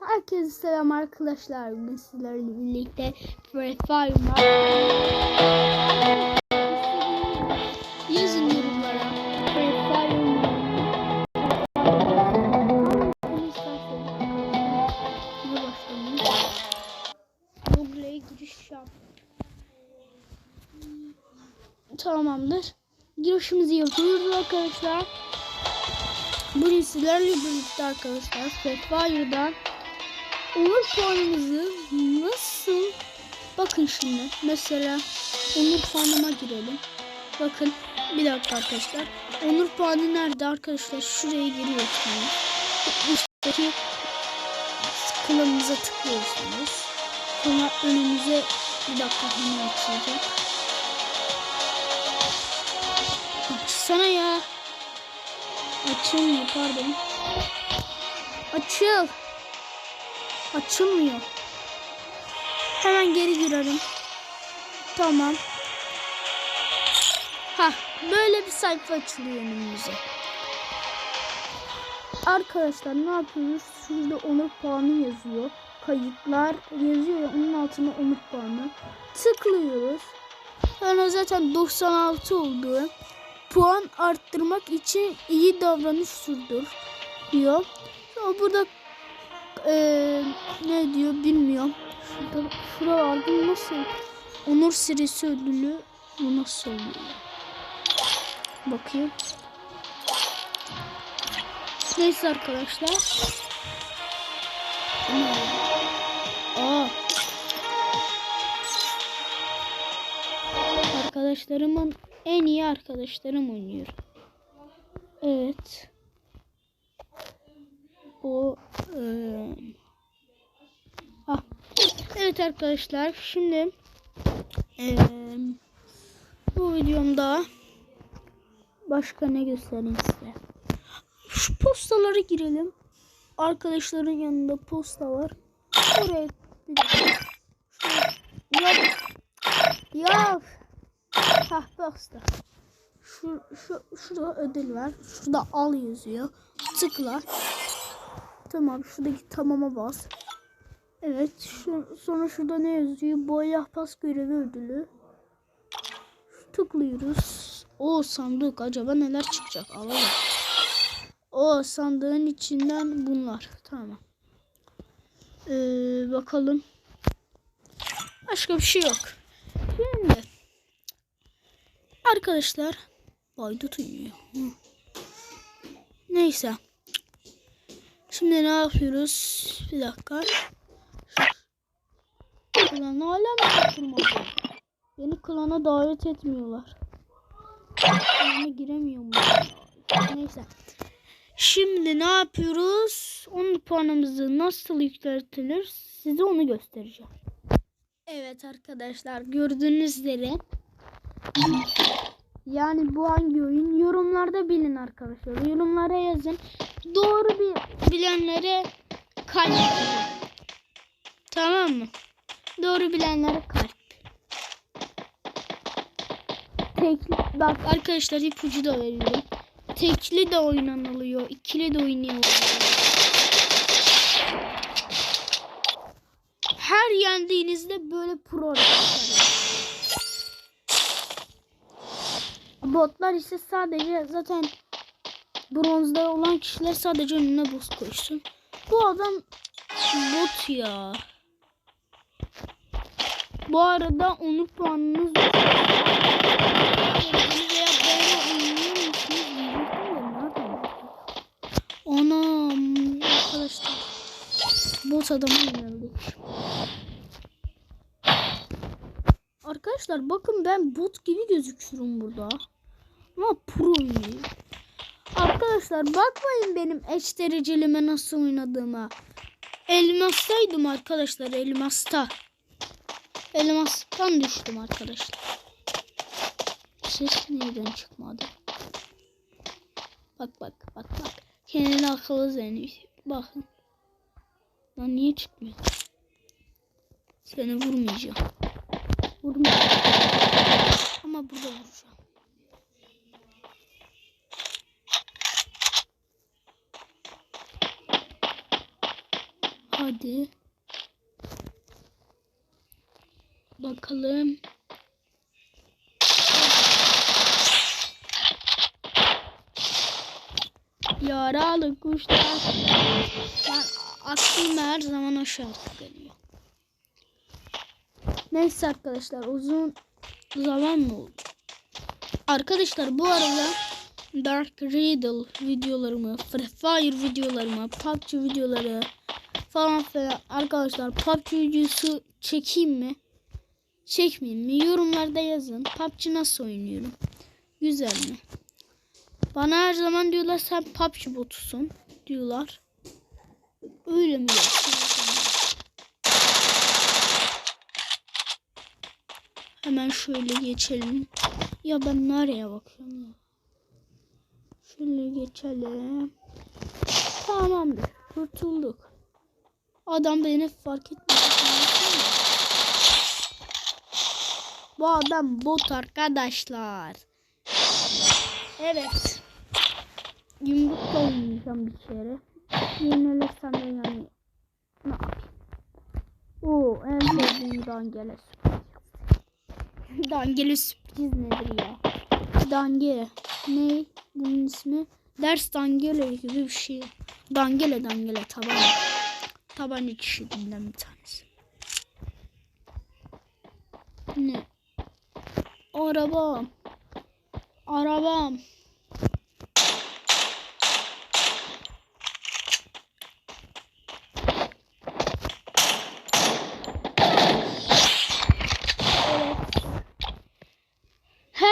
Herkese selam arkadaşlar. Bugün sizlerle birlikte Free Fire'lar yazın yorumlara. Free Fire Google'e giriş yap. Tamamdır. Girişimizi yapıyoruz arkadaşlar. Bugün sizlerle birlikte arkadaşlar Free Fire'dan Onur puanımızı nasıl bakın şimdi mesela onur puanıma girelim. Bakın bir dakika arkadaşlar. Onur puanı nerede arkadaşlar? Şuraya giriyorsunuz üstteki klanınıza tıklıyorsunuz. Sonra önümüze bir dakika hemen açılacak. Açsana ya. Açılmıyor pardon. Açıl Açılmıyor. Hemen geri girelim. Tamam. Ha, böyle bir sayfa açılıyor önümüze. Arkadaşlar ne yapıyoruz? Şurada onur puanı yazıyor. Kayıtlar yazıyor ya onun altına onur puanı. Tıklıyoruz. Sonra zaten 96 oldu. Puan arttırmak için iyi davranış sürdür diyor. Sonra burada ee, ne diyor bilmiyorum. Şurada şuralarda nasıl Onur serisi ödülü bu nasıl oluyor? Bakayım. Neyse arkadaşlar. Aa. Arkadaşlarımın en iyi arkadaşlarım oynuyor. Evet. O ee... ah. Evet arkadaşlar şimdi ee, bu videomda başka ne göstereyim size. Şu postalara girelim. Arkadaşların yanında posta var. Oraya bir. Yok. Yok. Hah posta. Şu, şu, şurada ödül var. Şurada al yazıyor. Tıkla. Tamam şuradaki tamama bas. Evet şu, sonra şurada ne yazıyor? Boya pas görevi ödülü. Tıklıyoruz. O sandık acaba neler çıkacak? Alalım. O sandığın içinden bunlar. Tamam. Ee, bakalım. Başka bir şey yok. Şimdi arkadaşlar Baydut uyuyor. Neyse. Şimdi ne yapıyoruz? Bir dakika. Ulan hala mı katılmadı? Beni klana davet etmiyorlar. Klana giremiyorum. Neyse. Şimdi ne yapıyoruz? 10 puanımızı nasıl yükseltilir? Size onu göstereceğim. Evet arkadaşlar gördüğünüz üzere yani bu hangi oyun? Yorumlarda bilin arkadaşlar. Yorumlara yazın. Doğru bir bilenlere kalp. Tamam mı? Doğru bilenlere kalp. Tekli, bak arkadaşlar ipucu da veriyorum. Tekli de oynanılıyor. ikili de oynanılıyor. Her yendiğinizde böyle pro Botlar ise sadece zaten bronzda olan kişiler sadece önüne buz koysun. Bu adam bot ya. Bu arada onur puanınız Anam arkadaşlar bot adamı yöneldik. Arkadaşlar bakın ben bot gibi gözüküyorum burada. Ama pro iyi. Arkadaşlar bakmayın benim eş dereceliğime nasıl oynadığıma. Elmastaydım arkadaşlar elmasta. Elmastan düştüm arkadaşlar. Ses neyden çıkmadı? Bak bak bak bak. Kendini akıllı zannediyor. Bakın. Lan niye çıkmıyor? Seni vurmayacağım. Vurmayacağım. Ama burada vuracağım. Hadi. Bakalım. Yaralı kuşlar. Ben aklıma her zaman o geliyor. Neyse arkadaşlar uzun zaman mı oldu? Arkadaşlar bu arada Dark Riddle videolarımı, Free Fire videolarımı, PUBG videoları falan filan arkadaşlar PUBG videosu çekeyim mi? Çekmeyeyim mi? Yorumlarda yazın. PUBG nasıl oynuyorum? Güzel mi? Bana her zaman diyorlar sen PUBG botusun diyorlar. Öyle mi? Hemen şöyle geçelim. Ya ben nereye bakıyorum? Şöyle geçelim. Tamamdır. Kurtulduk. Adam beni fark etmedi. Bu adam bot arkadaşlar. Evet. Yumrukla oynayacağım bir kere. Yenilirsem de yani ne yapayım? Oo en sevdiğim dangele sürpriz. dangele sürpriz nedir ya? Dangele. Ne? Bunun ismi? Ders dangele gibi bir şey. Dangele dangele taban. Tabanca çeşidinden bir tanesi. Ne? Arabam. Arabam.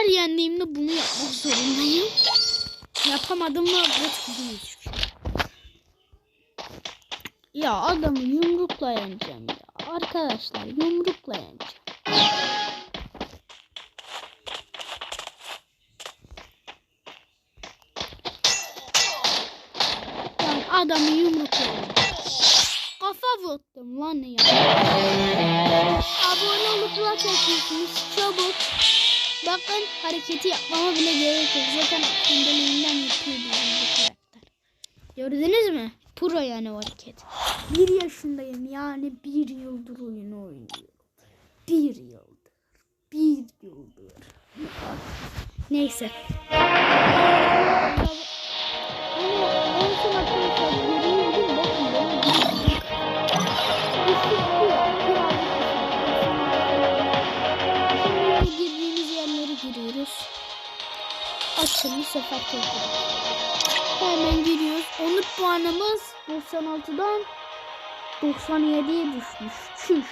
Her yendiğimde bunu yapmak zorundayım. Yapamadım mı. Ya adamı yumrukla yeneceğim ya. Arkadaşlar yumrukla yeneceğim. Yani adamı yumrukla yeneceğim. Kafa vurdum lan ya. Abone olup like atıyorsunuz çabuk. Bakın hareketi yapmama bile gerek yok. Zaten kendiliğinden yapıyor bizim bu karakter. Gördünüz mü? Pro yani hareket. Bir yaşındayım yani bir yıldır oyunu oynuyorum. Bir yıldır. Bir yıldır. Neyse. Hani Açın bu sefer tekrar. Hemen giriyoruz. Onur puanımız 96'dan 97'ye düşmüş. Çüş.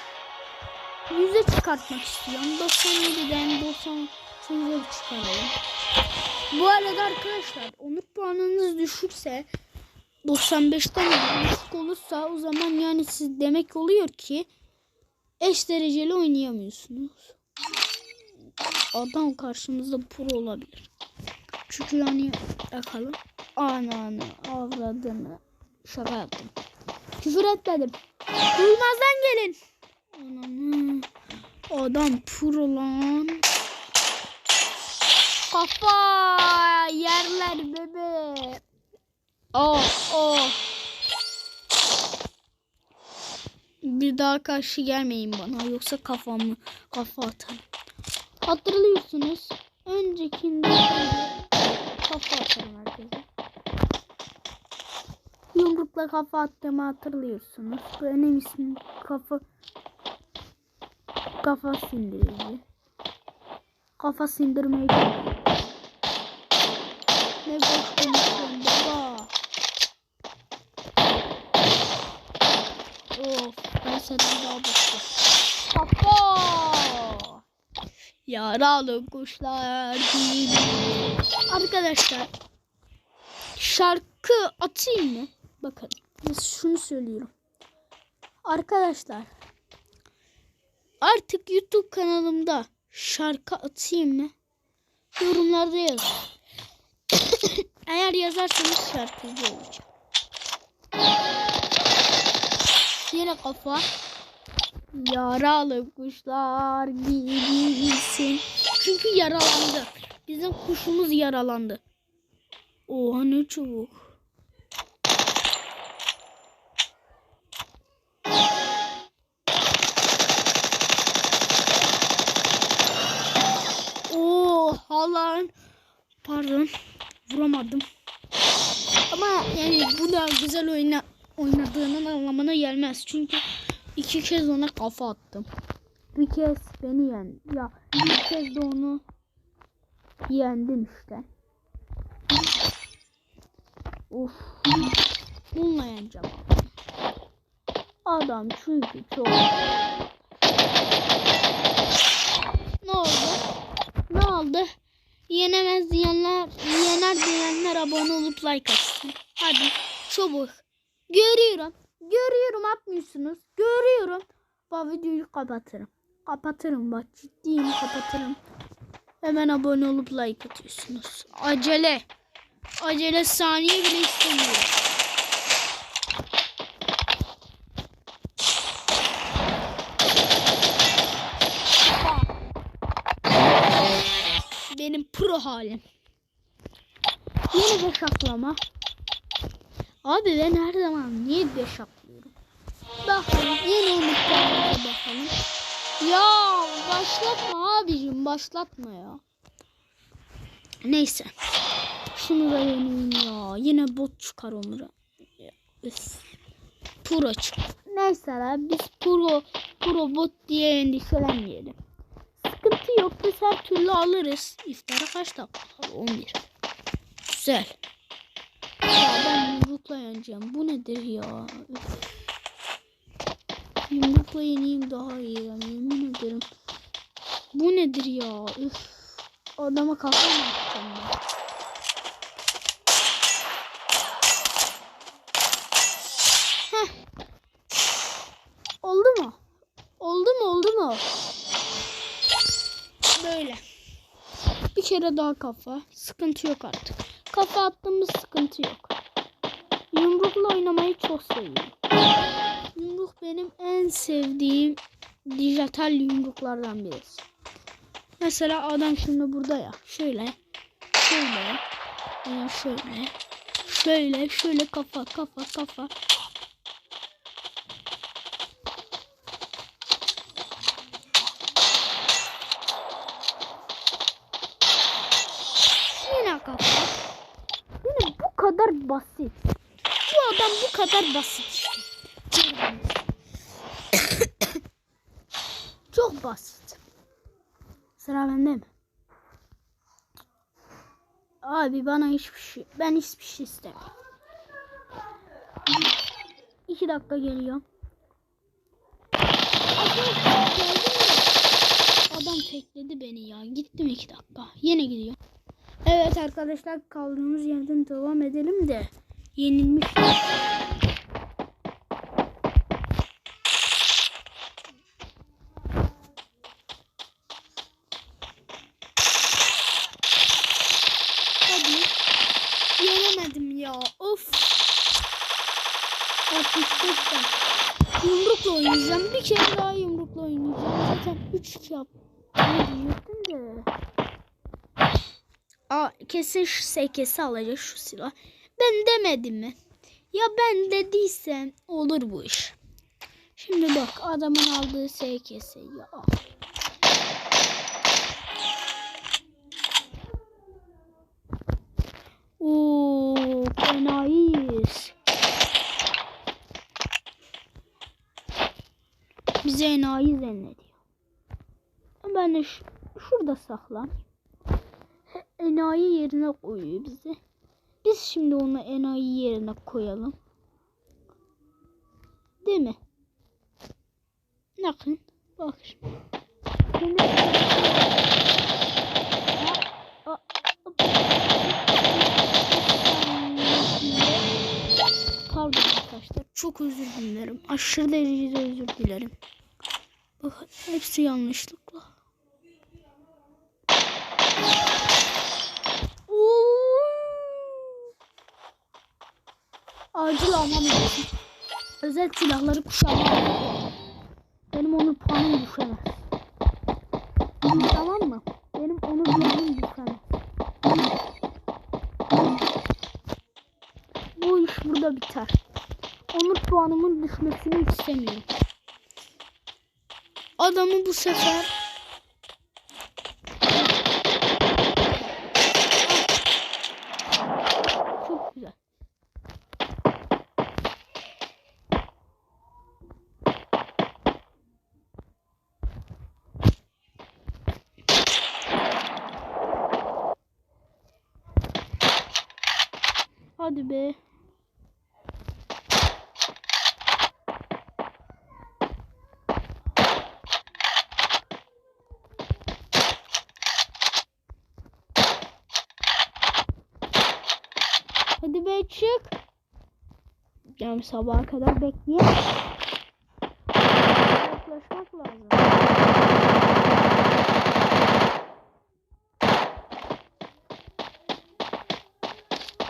100'e çıkartmak istiyorum. 97'den 98'e çıkaralım. Bu arada arkadaşlar onur puanınız düşükse 95'ten düşük olursa o zaman yani siz demek oluyor ki eş dereceli oynayamıyorsunuz. Adam karşımızda pro olabilir. Çünkü yani bakalım. Ananı avradını şaka yaptım. Küfür etmedim. Duymazdan gelin. Ananı. Adam pro lan. Kafa yerler bebe. Oh oh. Bir daha karşı gelmeyin bana yoksa kafamı kafa atarım. Hatırlıyorsunuz. Öncekinde kafa atarım herkese. Yumrukla kafa attığımı hatırlıyorsunuz. Benim ismim kafa kafa sindirici. Kafa sindirmeyi Ne boş konuşuyorsun baba. Of ben senden daha boşum. Kafa. Yaralı kuşlar gibi. Arkadaşlar şarkı atayım mı? Bakın şunu söylüyorum. Arkadaşlar artık YouTube kanalımda şarkı atayım mı? Yorumlarda yazın. Eğer yazarsanız şarkıcı olacağım. Yine kafa. Yaralı kuşlar gibi gibisin. Çünkü yaralandı. Bizim kuşumuz yaralandı. Oha ne çabuk. Oha lan. Pardon. Vuramadım. Ama yani bu da güzel oyna oynadığının anlamına gelmez. Çünkü iki kez ona kafa attım. Bir kez beni yendi. Ya bir kez de onu yendim işte. Of. Bununla yeneceğim. Adam çünkü çok. Ne oldu? Ne oldu? Yenemez diyenler, yener diyenler abone olup like atsın. Hadi çabuk. Görüyorum. Görüyorum atmıyorsunuz. Görüyorum. Bu videoyu kapatırım. Kapatırım bak ciddiyim kapatırım. Hemen abone olup like atıyorsunuz. Acele. Acele saniye bile istemiyorum. Benim pro halim. Yeni beş atlama. Abi ben her zaman niye beş atlıyorum? Bakalım yeni umutlarımıza bakalım. Ya başlatma abicim başlatma ya. Neyse. Şunu da yeneyim ya. Yine bot çıkar Onur'a. Ya, Üf. Pro çık. Neyse lan biz pro, pro bot diye endişelenmeyelim. Sıkıntı yok biz her türlü alırız. İftara kaç dakika? kaldı? 11. Güzel. Ya ben yumrukla yeneceğim. Bu nedir ya? Üf. Yumrukla yeneyim daha iyi yani yemin ederim. Bu nedir ya? Üf. Adama kafa mı atacağım ben? Oldu mu? Oldu mu? Oldu mu? Böyle. Bir kere daha kafa. Sıkıntı yok artık. Kafa attığımız sıkıntı yok. Yumrukla oynamayı çok seviyorum. Yumruk benim en sevdiğim dijital yumruklardan birisi. Mesela adam şimdi burada ya. Şöyle. Şöyle. Veya şöyle. Şöyle. Şöyle kafa kafa kafa. Yine kafa. Yine bu kadar basit. Bu adam bu kadar basit Çok basit. Sıra bende mi? Abi bana hiçbir şey, ben hiçbir şey istemiyorum. İki dakika geliyor. Adam tekledi beni ya. Gittim iki dakika. Yine gidiyor. Evet arkadaşlar kaldığımız yerden devam edelim de yenilmiş. Hadi. Yenemedim ya. Of. 65 dakika. Yumrukla oynayacağım. Bir kere daha yumrukla oynayacağım. Zaten 3 yap. Diyecektim de. Aa, kesin şu SKS alacak şu silah. Ben demedim mi? Ya ben dediysem olur bu iş. Şimdi bak adamın aldığı SKS ya. Oo, enayiyiz. Bize enayi zannediyor. Ben de şu, şurada saklan. Enayi yerine koyuyor bizi. Biz şimdi onu enayi yerine koyalım. Değil mi? Bakın. Bak şimdi. Pardon arkadaşlar. Çok özür dilerim. Aşırı derecede özür dilerim. Bakın hepsi yanlışlıkla. Acil almam lazım. Özel silahları kuşanmam. Benim onu puanım düşemez. Tamam mı? Benim onu puanım düşemez. Bu iş burada biter. Onur puanımın düşmesini istemiyorum. Adamı bu sefer Hadi be. Hadi be çık. Yani sabaha kadar bekleyelim. Yaklaşmak lazım.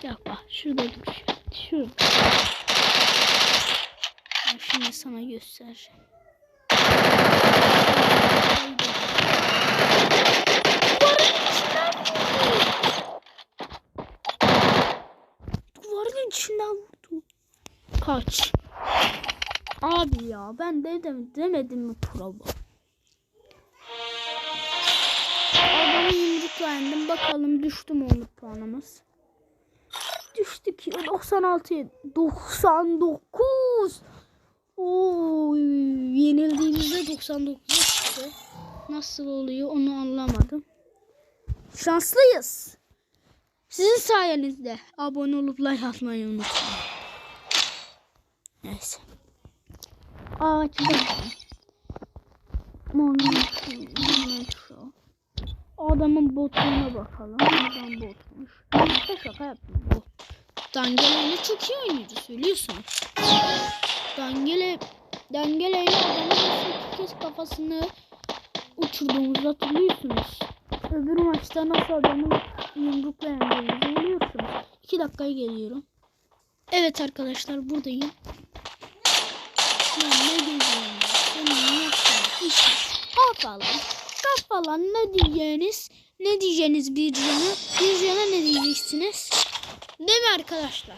Yok bak şurada dur. Şurada. Ben şimdi sana göstereceğim. Kaç. Abi ya ben dedim demedim mi pro bu? Adamı yumrukla yendim. Bakalım düştü mü onluk puanımız? Düştük ya 96'ya 99. Oo yenildiğimizde 99 çıktı. Nasıl oluyor onu anlamadım. Şanslıyız. Sizin sayenizde abone olup like atmayı unutmayın. Neyse. Ağaçta. şu. Adamın botuna bakalım. Adam botmuş. Şaka şaka yaptım bot. Dangeleyle çok iyi oynuyordu söylüyorsunuz. Dangele Dangeleyle adamın iki kez kafasını uçurduğumuzu hatırlıyorsunuz. Öbür maçta nasıl adamı yumrukla yendiğimizi biliyorsunuz. İki dakikaya geliyorum. Evet arkadaşlar buradayım. Ben ne diyeceğim? Senin yaptığın ne diyeceğiniz? Ne diyeceğiniz bir cana? Bir cana ne diyeceksiniz? Değil mi arkadaşlar?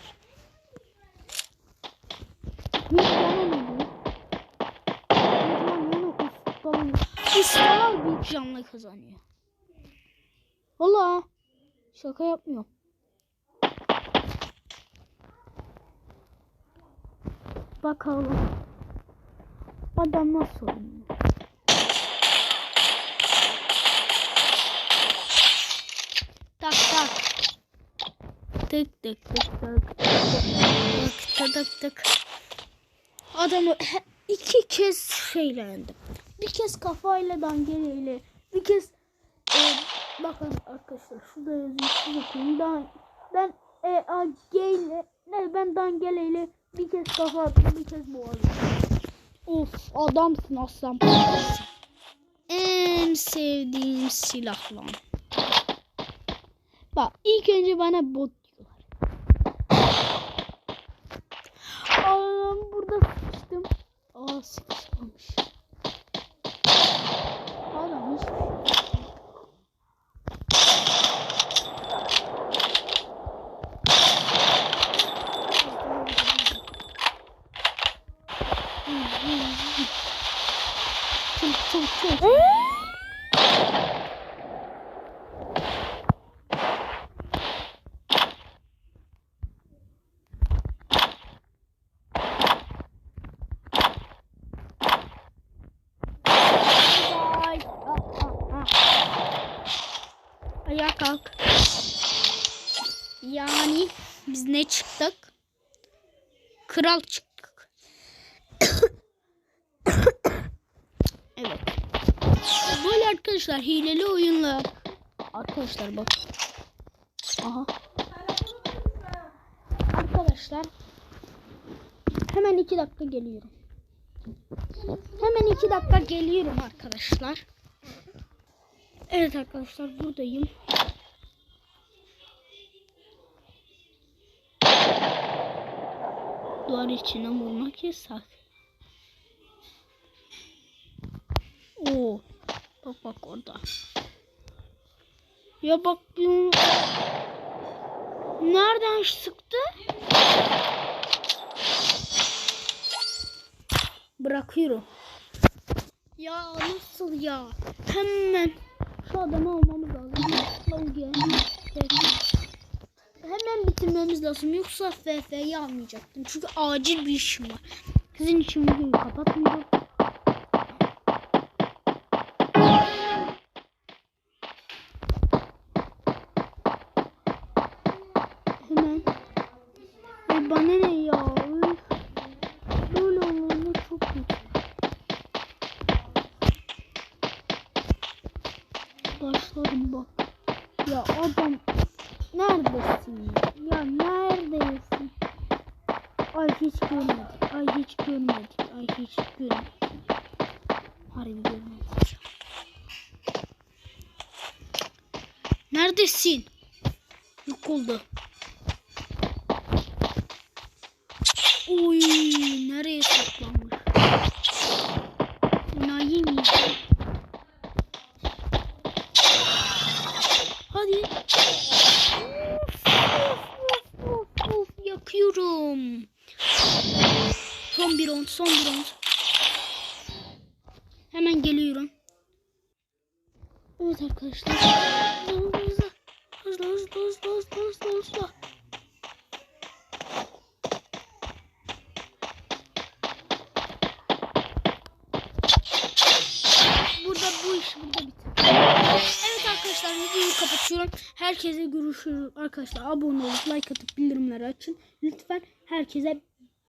Bir ne diyeyim? Ustalar. Bir canla kazanıyor. Valla şaka yapmıyorum. Bakalım. Adam nasıl oynuyor? Tak tak. Tık tık tık tık. Tık tık tık. Adamı iki kez şeyle yendim. Bir kez kafayla dangeleyle. Bir kez e, bakın arkadaşlar şurada yazıyor. Şurada okuyayım. Ben, ben e, a, G ile ne ben dangeleyle bir kez kafa attım bir kez boğazım. Of adamsın aslan. En sevdiğim silah lan. Bak ilk önce bana bot diyorlar. Adam burada sıkıştım. Aa sıkışmamış. Adam hiç Çok çok çok. Ay, ah, ah, ah. Ayağa kalk. Yani biz ne çıktık? Kral çıktık. evet. Böyle arkadaşlar hileli oyunlar. Arkadaşlar bak. Aha. Arkadaşlar. Hemen iki dakika geliyorum. Hemen iki dakika geliyorum arkadaşlar. Evet arkadaşlar buradayım. Duvar içine vurmak yasak. Oo. Bak bak orada. Ya bak bu nereden sıktı? Bırakıyorum. Ya nasıl ya? Hemen şu adamı almamız lazım. Logan. Hemen bitirmemiz lazım. Yoksa FF'yi almayacaktım. Çünkü acil bir işim var. Sizin için videoyu kapatmayacağım. Herkese görüşürüz arkadaşlar. Abone olup like atıp bildirimleri açın. Lütfen herkese